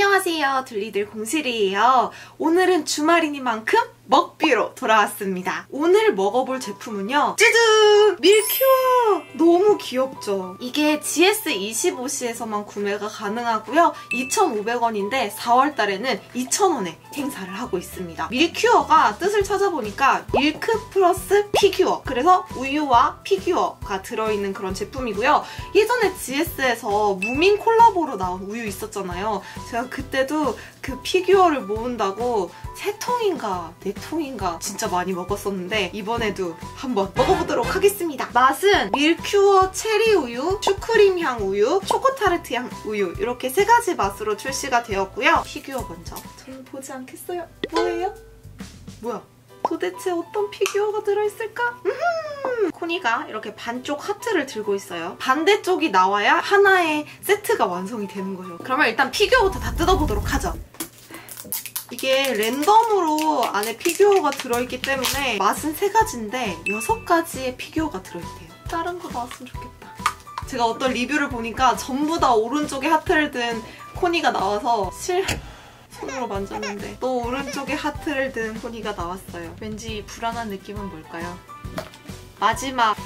안녕하세요. 둘리들 공실이에요. 오늘은 주말이니만큼 먹비로 돌아왔습니다. 오늘 먹어볼 제품은요. 밀큐어! 너무 귀엽죠? 이게 GS25C에서만 구매가 가능하고요. 2,500원인데 4월달에는 2,000원에 행사를 하고 있습니다. 밀큐어가 뜻을 찾아보니까 밀크 플러스 피규어 그래서 우유와 피규어가 들어있는 그런 제품이고요. 예전에 GS에서 무민 콜라보로 나온 우유 있었잖아요. 제가 그때도 그 피규어를 모은다고 세 통인가 네 통인가 진짜 많이 먹었었는데 이번에도 한번 먹어보도록 하겠습니다. 맛은 밀큐어 체리 우유, 슈크림 향 우유, 초코타르트 향 우유 이렇게 세 가지 맛으로 출시가 되었고요. 피규어 먼저 저는 보지 않겠어요? 뭐예요? 뭐야? 도대체 어떤 피규어가 들어있을까? 음흠! 코니가 이렇게 반쪽 하트를 들고 있어요. 반대쪽이 나와야 하나의 세트가 완성이 되는 거죠. 그러면 일단 피규어부터 다 뜯어보도록 하죠. 이게 랜덤으로 안에 피규어가 들어있기 때문에 맛은 세 가지인데 여섯 가지의 피규어가 들어있대요. 다른 거 나왔으면 좋겠다. 제가 어떤 리뷰를 보니까 전부 다 오른쪽에 하트를 든 코니가 나와서 실... 손으로 만졌는데 또 오른쪽에 하트를 든 코니가 나왔어요. 왠지 불안한 느낌은 뭘까요? 마지막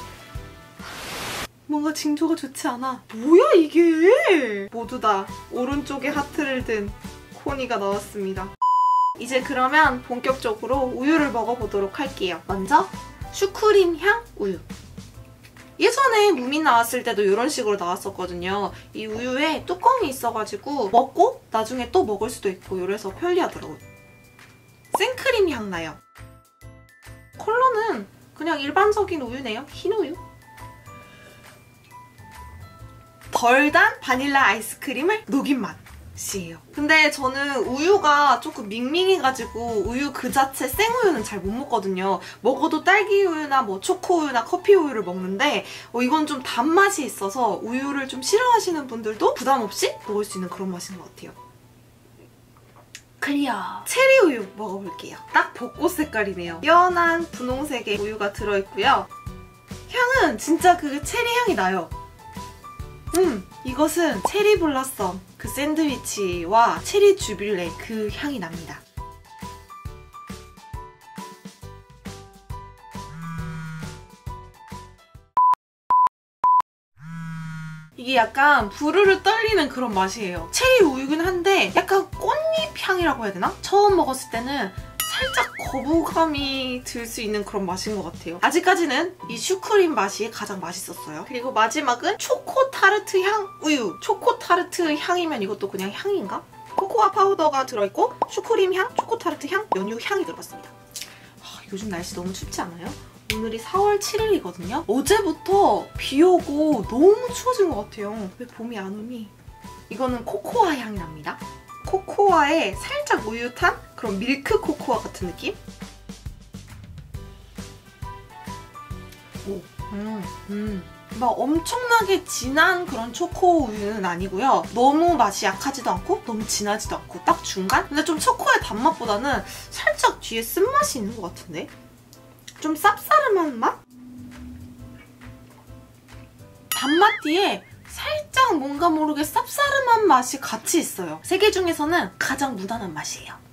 뭔가 징조가 좋지 않아. 뭐야 이게? 모두 다 오른쪽에 하트를 든 코니가 나왔습니다. 이제 그러면 본격적으로 우유를 먹어보도록 할게요. 먼저 슈크림 향 우유. 예전에 무민 나왔을 때도 이런 식으로 나왔었거든요. 이 우유에 뚜껑이 있어가지고 먹고 나중에 또 먹을 수도 있고 이래서 편리하더라고요. 생크림 향 나요. 컬러는 그냥 일반적인 우유네요. 흰 우유. 덜 단 바닐라 아이스크림을 녹인 맛. 이에요 근데 저는 우유가 조금 밍밍해가지고 우유 그 자체 생우유는 잘 못 먹거든요. 먹어도 딸기 우유나 뭐 초코 우유나 커피 우유를 먹는데 어, 이건 좀 단맛이 있어서 우유를 좀 싫어하시는 분들도 부담 없이 먹을 수 있는 그런 맛인 것 같아요. 클리어. 체리 우유 먹어볼게요. 딱 벚꽃 색깔이네요. 연한 분홍색의 우유가 들어있고요. 향은 진짜 그 체리 향이 나요. 음, 이것은 체리 블라썸 그 샌드위치와 체리 주빌레 그 향이 납니다. 이게 약간 부르르 떨리는 그런 맛이에요. 체리 우유긴 한데 약간 꽃잎 향이라고 해야 되나? 처음 먹었을 때는 살짝 거부감이 들 수 있는 그런 맛인 것 같아요. 아직까지는 이 슈크림 맛이 가장 맛있었어요. 그리고 마지막은 초코 타르트 향 우유. 초코 타르트 향이면 이것도 그냥 향인가? 코코아 파우더가 들어있고 슈크림 향, 초코 타르트 향, 연유 향이 들어갔습니다. 아, 요즘 날씨 너무 춥지 않아요? 오늘이 4월 7일이거든요? 어제부터 비 오고 너무 추워진 것 같아요. 왜 봄이 안 오니? 이거는 코코아 향이 납니다. 코코아에 살짝 우유 탄 그런 밀크 코코아 같은 느낌? 오, 음, 음. 막 엄청나게 진한 그런 초코 우유는 아니고요. 너무 맛이 약하지도 않고 너무 진하지도 않고 딱 중간? 근데 좀 초코의 단맛보다는 살짝 뒤에 쓴맛이 있는 것 같은데? 좀 쌉싸름한 맛? 단맛 뒤에 살짝 뭔가 모르게 쌉싸름한 맛이 같이 있어요. 세 개 중에서는 가장 무난한 맛이에요.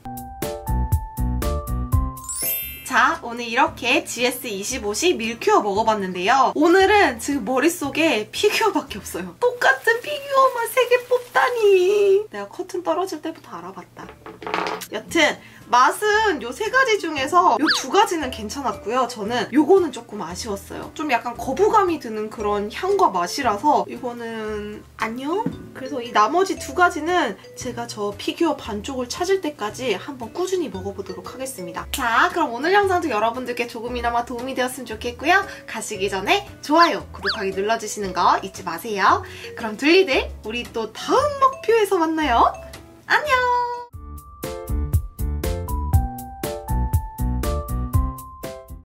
자, 오늘 이렇게 GS25C 밀큐어 먹어봤는데요. 오늘은 지금 머릿속에 피규어밖에 없어요. 똑같은 피규어만 3개 뽑다니. 내가 커튼 떨어질 때부터 알아봤다. 여튼 맛은 요 세 가지 중에서 요 두 가지는 괜찮았고요. 저는 요거는 조금 아쉬웠어요. 좀 약간 거부감이 드는 그런 향과 맛이라서 이거는 안녕? 그래서 이 나머지 두 가지는 제가 저 피규어 반쪽을 찾을 때까지 한번 꾸준히 먹어보도록 하겠습니다. 자, 그럼 오늘 영상도 여러분들께 조금이나마 도움이 되었으면 좋겠고요. 가시기 전에 좋아요, 구독하기 눌러주시는 거 잊지 마세요. 그럼 둘리들, 우리 또 다음 먹표에서 만나요. 안녕!